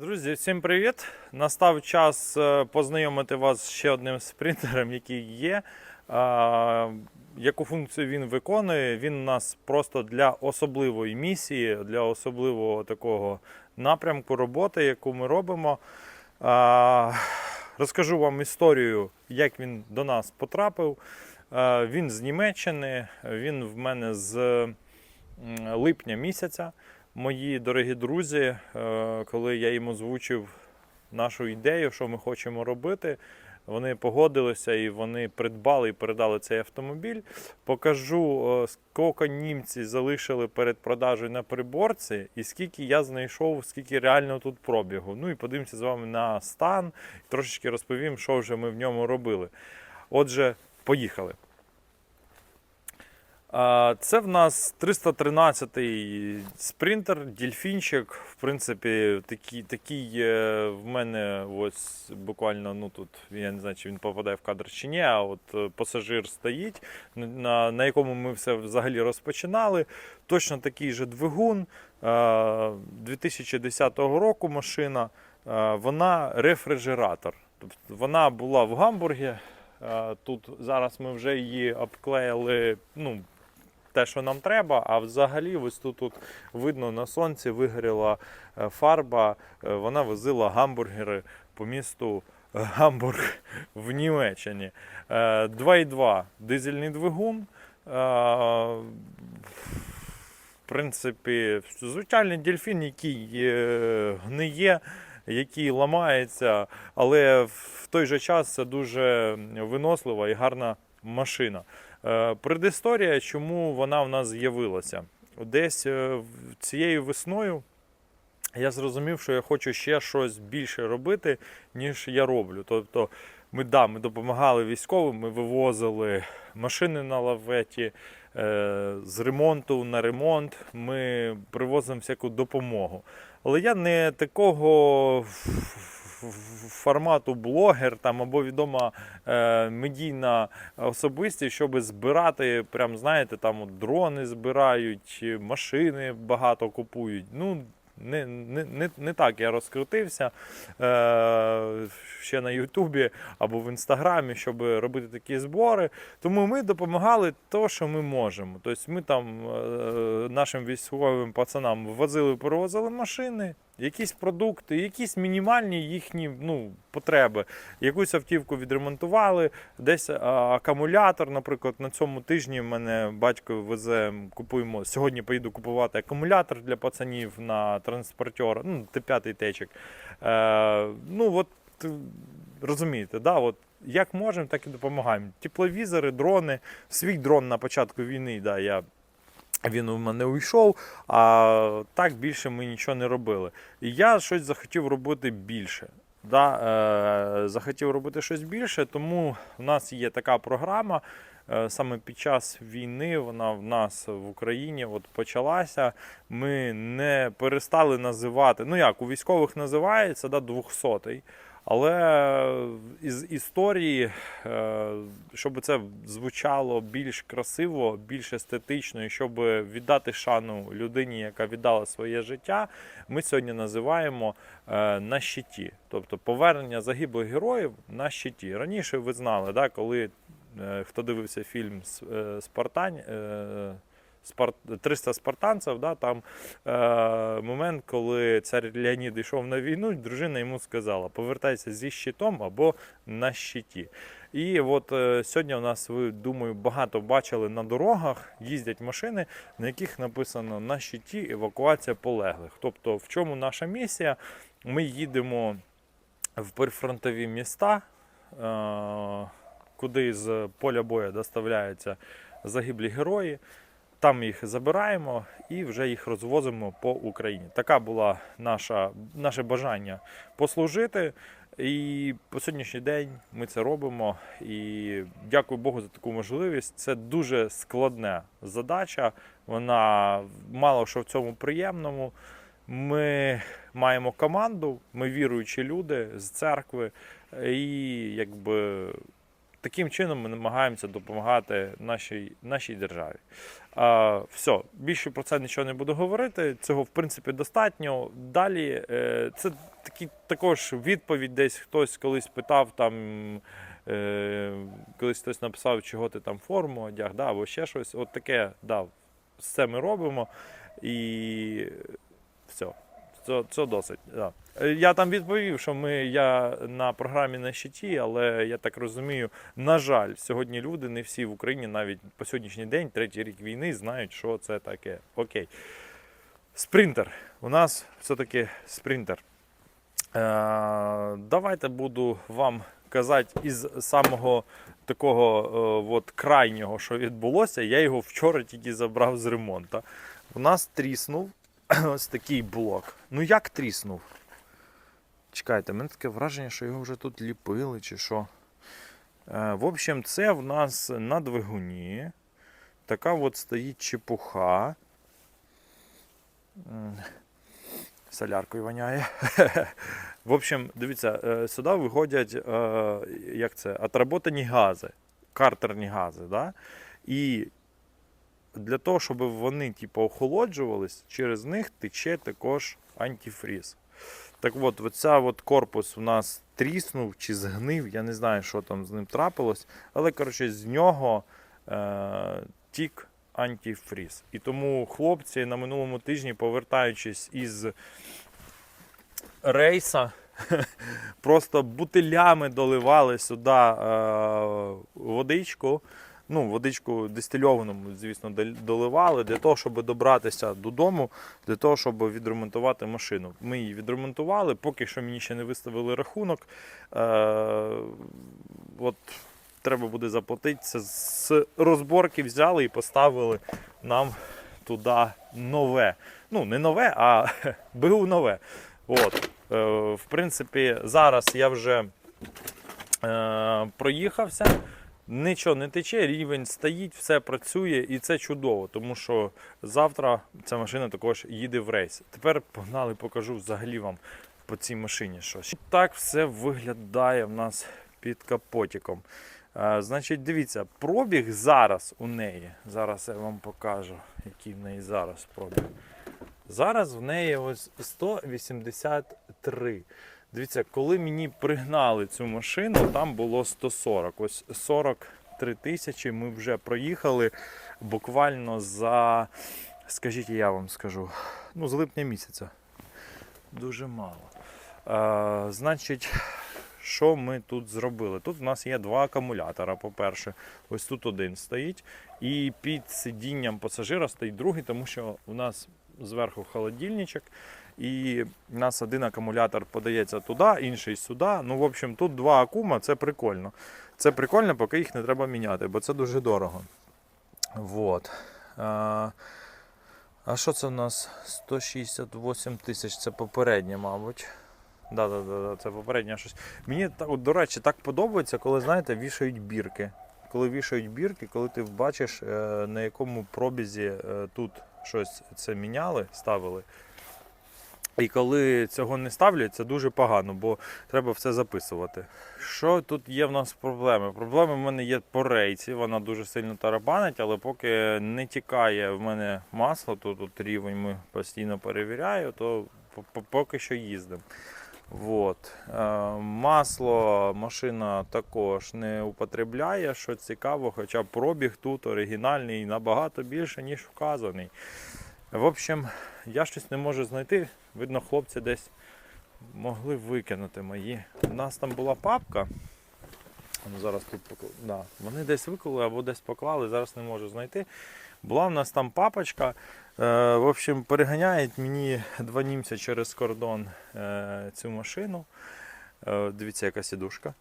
Друзі, всім привіт! Настав час е, познайомити вас з ще одним спринтером, який є. А, Яку функцію він виконує? Він у нас просто для особливої місії, для особливого такого напрямку роботи, яку ми робимо. А, Розкажу вам історію, як він до нас потрапив. Він з Німеччини, він в мене з липня місяця. Мої дорогі друзі, е, коли я їм озвучив нашу ідею, що ми хочемо робити, вони погодилися і вони придбали і передали цей автомобіль. Покажу, е, скільки німці залишили перед продажею на приборці, і скільки я знайшов, скільки реально тут пробігу. Ну і подивимося з вами на стан, трошечки розповім, що вже ми в ньому робили. Отже, поїхали. Це в нас 313-й спринтер, дільфінчик. В принципі, такий, такий е, в мене ось буквально ну тут я не знаю, чи він попадає в кадр чи ні, а от е, пасажир стоїть, на, на якому ми все взагалі розпочинали. Точно такий же двигун е, 2010 року машина. Е, Вона рефрижератор. Тобто вона була в Гамбургі. Е, Тут зараз ми вже її обклеїли. Ну, те, що нам треба, а взагалі ось тут, тут видно на сонці вигоріла е, фарба, е, вона возила гамбургери по місту е, Гамбург в Німеччині. Е, 2,2 дизельний двигун. Е, В принципі, звичайний дельфін, який е, гниє, який ламається, але в той же час це дуже винослива і гарна машина. Е, Предісторія, чому вона в нас з'явилася? Десь е, цією весною я зрозумів, що я хочу ще щось більше робити, ніж я роблю. Тобто, ми, да, ми допомагали військовим, ми вивозили машини на лаветі е, з ремонту на ремонт, ми привозимо всяку допомогу. Але я не такого формату блогер там або відома е, медійна особистість, щоб збирати, прям знаєте, там от дрони збирають, машини багато купують. Ну, не, не, не, не так я розкрутився е, ще на Ютубі або в Інстаграмі, щоб робити такі збори. Тому ми допомагали то, що ми можемо. Тобто ми там е, нашим військовим пацанам возили, перевозили машини, якісь продукти, якісь мінімальні їхні ну, потреби. Якусь автівку відремонтували, десь акумулятор. Наприклад, на цьому тижні мене батько везе, купуємо. Сьогодні поїду купувати акумулятор для пацанів на транспортер, ну, Т5 течик. Е, ну, от розумієте, да, от як можемо, так і допомагаємо. Тепловізори, дрони. Свій дрон на початку війни, да, я він у мене уйшов, а так більше ми нічого не робили. І я щось захотів робити більше. Да, е, захотів робити щось більше, тому в нас є така програма. е, Саме під час війни вона в нас в Україні от почалася. Ми не перестали називати. Ну як, у військових називається да, 200-й. Але із історії, е, щоб це звучало більш красиво, більш естетично, і щоб віддати шану людині, яка віддала своє життя, ми сьогодні називаємо е, на щиті. Тобто повернення загиблих героїв на щиті. Раніше ви знали, да, коли е, хто дивився фільм «С- е, Спартань. Е, Спар- 300 спартанців, да, там е, момент, коли цар Леонід йшов на війну, дружина йому сказала: повертайся зі щитом або на щиті. І от е, сьогодні у нас, ви думаю, багато бачили на дорогах, їздять машини, на яких написано на щиті евакуація полеглих. Тобто, в чому наша місія? Ми їдемо в прифронтові міста, е, куди з поля бою доставляються загиблі герої. Там їх забираємо і вже їх розвозимо по Україні. Така була наша, наше бажання послужити. І по сьогоднішній день ми це робимо. І дякую Богу за таку можливість. Це дуже складна задача. Вона мало що в цьому приємному. Ми маємо команду, ми віруючі люди з церкви, і якби таким чином ми намагаємося допомагати нашій, нашій державі. А, все, більше про це нічого не буду говорити. Цього в принципі достатньо. Далі е, це такі також відповідь. Десь хтось колись питав там. Е, колись хтось написав, чого ти там форму одяг, да, або ще щось. От таке, да, все ми робимо. І все. Це, це досить. Да. Е, Я там відповів, що ми, я на програмі на щиті, але я так розумію, на жаль, сьогодні люди, не всі в Україні, навіть по сьогоднішній день, третій рік війни, знають, що це таке. Окей. Спринтер. У нас все-таки спринтер. Е, давайте буду вам казати із самого такого е, от крайнього, що відбулося. Я його вчора тільки забрав з ремонту. У нас тріснув ось такий блок. Ну як тріснув? Чекайте, мене таке враження, що його вже тут ліпили чи що. Е, в общем, це в нас на двигуні. Така от стоїть чепуха. Соляркою воняє. В общем, дивіться, е, сюди виходять е, як це, отработані гази, картерні гази. Да? І для того, щоб вони типу, охолоджувались, через них тече також антифріз. Так от, оця от корпус у нас тріснув чи згнив, я не знаю, що там з ним трапилось, але коротше, з нього е, тік антифріз. І тому хлопці на минулому тижні, повертаючись із рейса, просто бутилями доливали сюди е, водичку. Ну, водичку дистильовану, звісно, дол- доливали для того, щоб добратися додому, для того, щоб відремонтувати машину. Ми її відремонтували, поки що мені ще не виставили рахунок. Е, от треба буде заплатити. Це з розборки взяли і поставили нам туди нове. Ну, не нове, а БУ нове. От. Е, в принципі, зараз я вже е, проїхався. Нічого не тече, рівень стоїть, все працює і це чудово, тому що завтра ця машина також їде в рейс. Тепер погнали, покажу взагалі вам по цій машині щось. Так все виглядає в нас під капотиком. Е, значить, дивіться, пробіг зараз у неї. Зараз я вам покажу, який в неї зараз пробіг. Зараз в неї ось 183. Дивіться, коли мені пригнали цю машину, там було 140. Ось 43 тисячі ми вже проїхали буквально за, скажіть, я вам скажу, ну, з липня місяця. Дуже мало. Е, значить, що ми тут зробили? Тут в нас є два акумулятора. По-перше, ось тут один стоїть, і під сидінням пасажира стоїть другий, тому що у нас зверху холодильничок. І у нас один акумулятор подається туди, інший сюди. Ну, в общем, тут два акума, це прикольно. Це прикольно, поки їх не треба міняти, бо це дуже дорого. Вот. А, а що це у нас? 168 тисяч, це попереднє, мабуть. Да, да, да, це попереднє щось. Мені от, до речі, так подобається, коли знаєте, вішають бірки. Коли вішають бірки, коли ти бачиш, е, на якому пробізі е, тут щось це міняли, ставили. І коли цього не ставлять, це дуже погано, бо треба все записувати. Що тут є в нас проблеми? Проблеми в мене є по рейці, вона дуже сильно тарабанить, але поки не тікає в мене масло, то тут рівень ми постійно перевіряю, то по- по- поки що їздимо. Вот. Е, Масло машина також не употребляє, що цікаво, хоча пробіг тут оригінальний набагато більше, ніж вказаний. В общем, я щось не можу знайти. Видно, хлопці десь могли викинути мої. У нас там була папка. Ну, зараз тут покла... да. Вони десь виклали або десь поклали, зараз не можу знайти. Була в нас там папочка. Е, в общем, переганяють мені два німця через кордон е, цю машину. Е, дивіться, яка сідушка.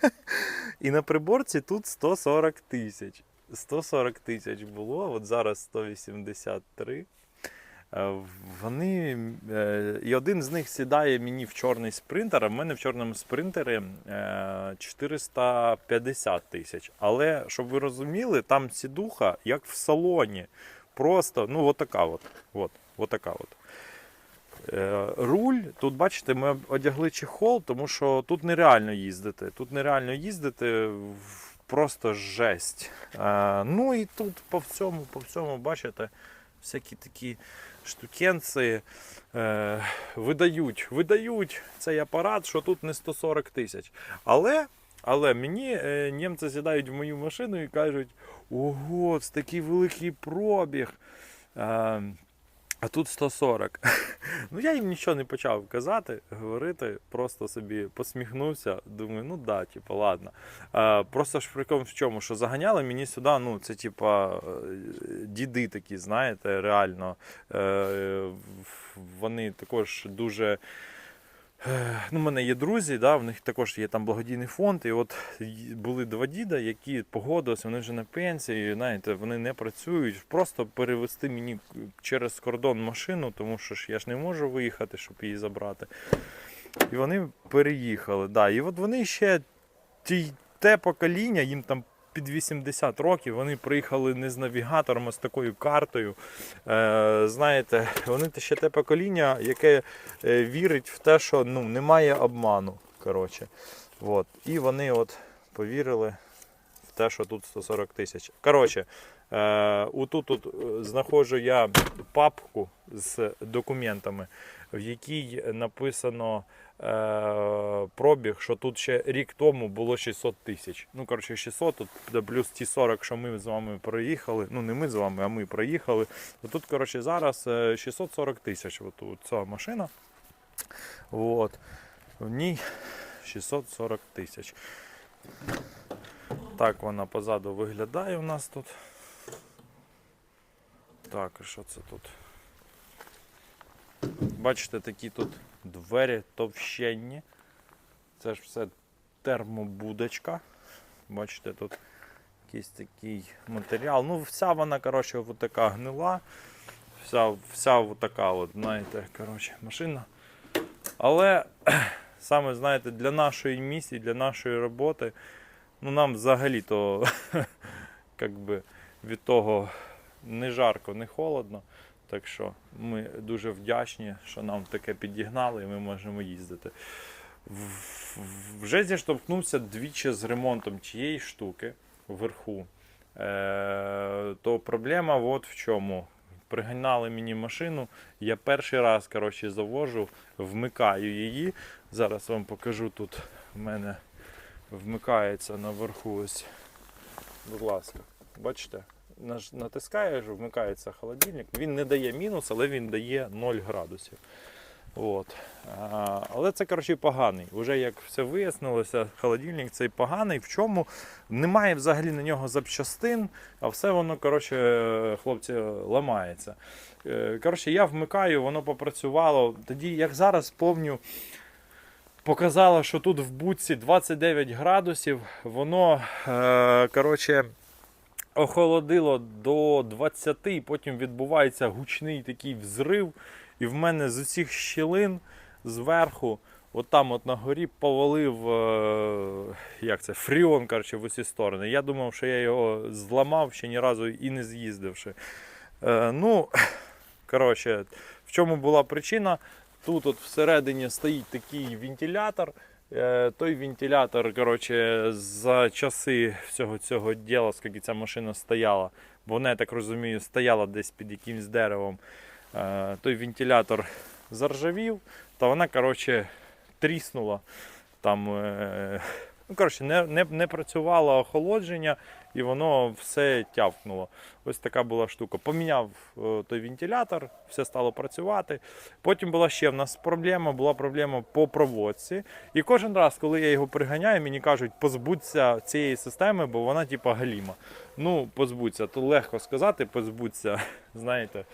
І на приборці тут 140 тисяч. 140 тисяч було, от зараз 183. Е, Вони, е, і один з них сідає мені в чорний спринтер, а в мене в чорному спринтері е, 450 тисяч. Але, щоб ви розуміли, там сідуха, як в салоні. Просто, ну, от. От, отака от. Е, Руль, тут бачите, ми одягли чехол, тому що тут нереально їздити. Тут нереально їздити, просто жесть. Е, Ну і тут по всьому, по всьому, бачите, всякі такі штукенці е, видають, видають цей апарат, що тут не 140 тисяч. Але, але мені е, німці сідають в мою машину і кажуть: ого, це такий великий пробіг. Е, а тут 140. Ну я їм нічого не почав казати, говорити, просто собі посміхнувся. Думаю, ну да, типу, ладно. А, просто ж прикол в чому, що заганяли мені сюди, ну, це типа е, діди такі, знаєте, реально. Е, Вони також дуже. Е, Ну, у мене є друзі, да, в них також є там благодійний фонд. І от були два діда, які погодилися, вони вже на пенсії, знаєте, вони не працюють. Просто перевезти мені через кордон машину, тому що ж я ж не можу виїхати, щоб її забрати. І вони переїхали. Да. І от вони ще ті, те покоління, їм там під 80 років, вони приїхали не з навігатором, а з такою картою. Е, знаєте, вони ще те покоління, яке е, вірить в те, що ну, немає обману. Коротше. От. І вони от повірили в те, що тут 140 тисяч. Коротше, е, отут тут е, знаходжу я папку з документами, в якій написано пробіг, що тут ще рік тому було 600 тисяч. Ну, коротше, 600, тут плюс ті 40, що ми з вами проїхали. Ну, не ми з вами, а ми проїхали. То тут, коротше, зараз е, 640 тисяч. От, ця машина. От. В ній 640 тисяч. Так вона позаду виглядає у нас тут. Так, що це тут? Бачите, такі тут двері товщенні. Це ж все термобудочка. Бачите, тут якийсь такий матеріал. Ну, вся вона, коротше, от така гнила. Вся, вся така, от, знаєте, коротше, машина. Але саме, знаєте, для нашої місії, для нашої роботи, ну нам взагалі-то від того не жарко, не холодно. Так що ми дуже вдячні, що нам таке підігнали і ми можемо їздити. Вже зіштовхнувся двічі з ремонтом тієї штуки вверху. Е, то проблема от в чому. Пригнали мені машину, я перший раз коротше, завожу, вмикаю її. Зараз вам покажу тут в мене вмикається наверху ось. Будь ласка, бачите? Натискаєш, вмикається холодильник. Він не дає мінус, але він дає 0 градусів. От. А, але це коротше поганий. Уже як все вияснилося, холодильник цей поганий. В чому немає взагалі на нього запчастин, а все воно, коротше, хлопці, ламається. Е, Коротше, я вмикаю, воно попрацювало. Тоді, як зараз помню, показало, що тут в буці 29 градусів, воно е, коротше, охолодило до 20, і потім відбувається гучний такий взрив. І в мене з усіх щілин зверху, от там от на горі повалив е, як це, фріон коротше, в усі сторони. Я думав, що я його зламав ще ні разу і не з'їздивши. Е, ну, коротше, в чому була причина? Тут от всередині стоїть такий вентилятор. Е, Той вентилятор, коротше, за часи всього цього діла, скільки ця машина стояла, вона, я так розумію, стояла десь під якимсь деревом. Е, Той вентилятор заржавів, та вона, коротше, тріснула. Там, е, ну, коротше, не, не, не працювало охолодження і воно все тявкнуло. Ось така була штука. Поміняв е, той вентилятор, все стало працювати. Потім була ще в нас проблема, була проблема по проводці. І кожен раз, коли я його приганяю, мені кажуть, позбудься цієї системи, бо вона типа галіма. Ну, позбудься, то легко сказати, позбудься. Знаєте,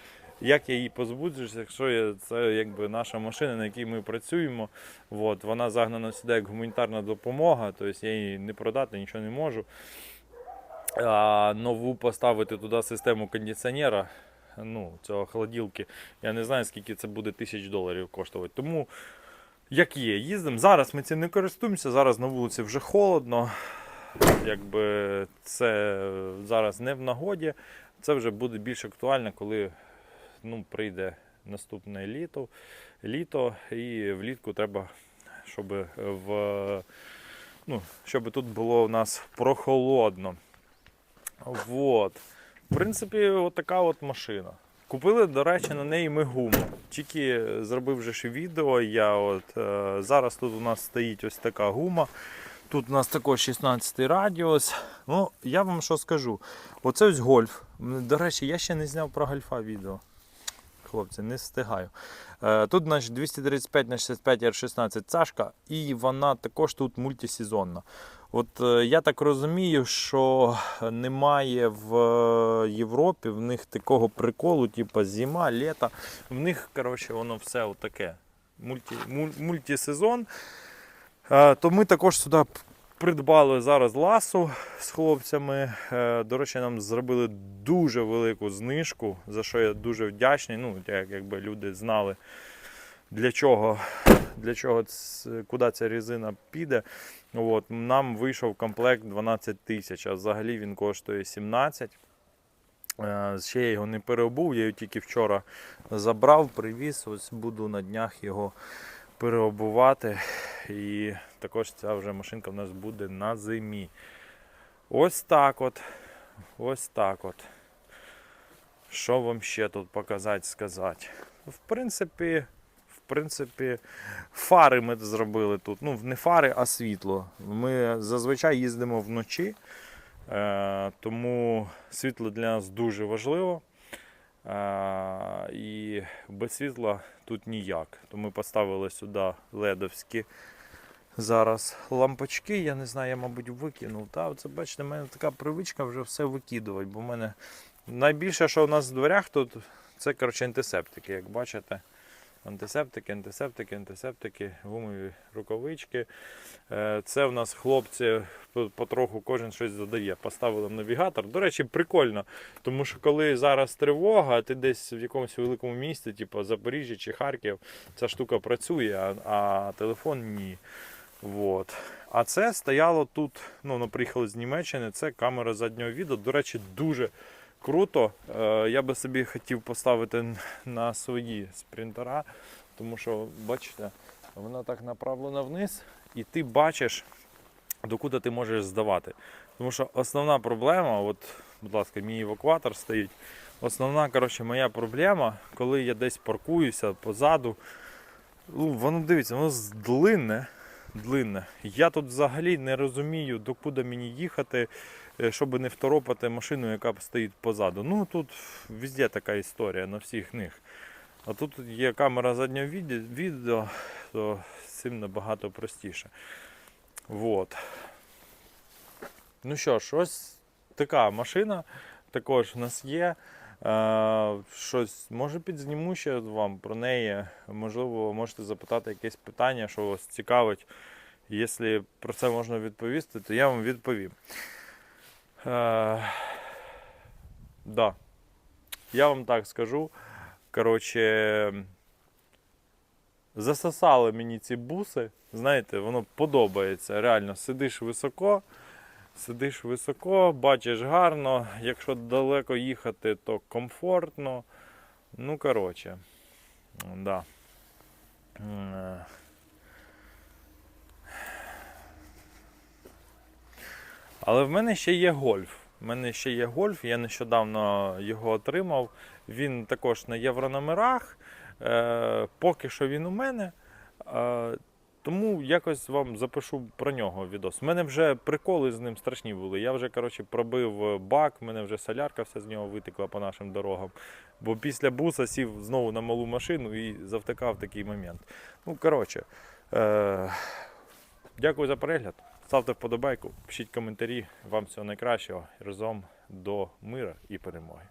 як я її позбуджусь, якщо я, це якби наша машина, на якій ми працюємо. От, вона загнана сюди як гуманітарна допомога, тобто я її не продати, нічого не можу. А нову поставити туди систему кондиціонера, ну, цього холоділки, я не знаю, скільки це буде тисяч доларів коштувати. Тому, як є, їздимо. Зараз ми цим не користуємося, зараз на вулиці вже холодно. Якби це зараз не в нагоді. Це вже буде більш актуально, коли ну, прийде наступне літо. літо, і влітку треба, щоб в ну, щоб тут було у нас прохолодно. Вот. В принципі, от така от машина. Купили, до речі, на неї ми гуму. Тільки зробив вже ж відео. Я от, е, зараз тут у нас стоїть ось така гума. Тут у нас також 16 радіус. Ну, я вам що скажу. Оце ось гольф. До речі, я ще не зняв про гольфа відео. Хлопці, не встигаю. Е, Тут значить, 235 на 65 R16 цашка, і вона також тут мультисезонна. От е, я так розумію, що немає в е, Європі в них такого приколу, типу зима, літо. В них, коротше, воно все отаке. Мульті, муль- мультисезон. То ми також сюди придбали зараз ласу з хлопцями. Е, До речі, нам зробили дуже велику знижку, за що я дуже вдячний. Ну, як, якби люди знали, для чого, для чого куди ця резина піде. От, нам вийшов комплект 12 тисяч, а взагалі він коштує 17. Е, Ще я його не переобув, я його тільки вчора забрав, привіз. Ось буду на днях його переобувати. І також ця вже машинка в нас буде на зимі. Ось так от. Ось так от. Що вам ще тут показати, сказати? В принципі, в принципі, фари ми зробили тут. Ну, не фари, а світло. Ми зазвичай їздимо вночі, е, тому світло для нас дуже важливо. Е, і без світла тут ніяк. То ми поставили сюди ледовські зараз лампочки. Я не знаю, я, мабуть, викинув. Та, це, бачите, в мене така привичка вже все викидувати, бо в мене найбільше, що у нас в дверях тут, це коротше, антисептики, як бачите. Антисептики, антисептики, антисептики, гумові рукавички. Е, Це в нас хлопці потроху кожен щось додає. Поставили навігатор. До речі, прикольно. Тому що коли зараз тривога, а ти десь в якомусь великому місті, типу Запоріжжя чи Харків, ця штука працює, а, а телефон ні. Вот. А це стояло тут, ну, приїхали з Німеччини, це камера заднього відео. До речі, дуже круто. Е, Я би собі хотів поставити на свої спринтера, тому що, бачите, вона так направлена вниз, і ти бачиш, докуди ти можеш здавати. Тому що основна проблема, от, будь ласка, мій евакуатор стоїть. Основна коротше, моя проблема, коли я десь паркуюся позаду, ну, воно дивіться, воно длинне. длинне. Я тут взагалі не розумію, докуди мені їхати, щоб не второпати машину, яка стоїть позаду. Ну тут везде така історія на всіх них. А тут є камера заднього відео, то з цим набагато простіше. Вот. Ну що ж, ось така машина також в нас є. Е, щось може підзніму ще вам про неї. Можливо, можете запитати якесь питання, що вас цікавить. Якщо про це можна відповісти, то я вам відповім. Е, да. Я вам так скажу. Коротше, засосали мені ці буси. Знаєте, воно подобається. Реально, сидиш високо, сидиш високо, бачиш гарно. Якщо далеко їхати, то комфортно. Ну, коротше, да. М, е. Але в мене ще є гольф. У мене ще є гольф, я нещодавно його отримав. Він також на єврономерах. Е, поки що він у мене. Е, тому якось вам запишу про нього відос. У мене вже приколи з ним страшні були. Я вже коротше, пробив бак, в мене вже солярка вся з нього витекла по нашим дорогам. Бо після буса сів знову на малу машину і завтикав такий момент. Ну, коротше, е, дякую за перегляд. Ставте вподобайку, пишіть коментарі. Вам всього найкращого. Разом до мира і перемоги.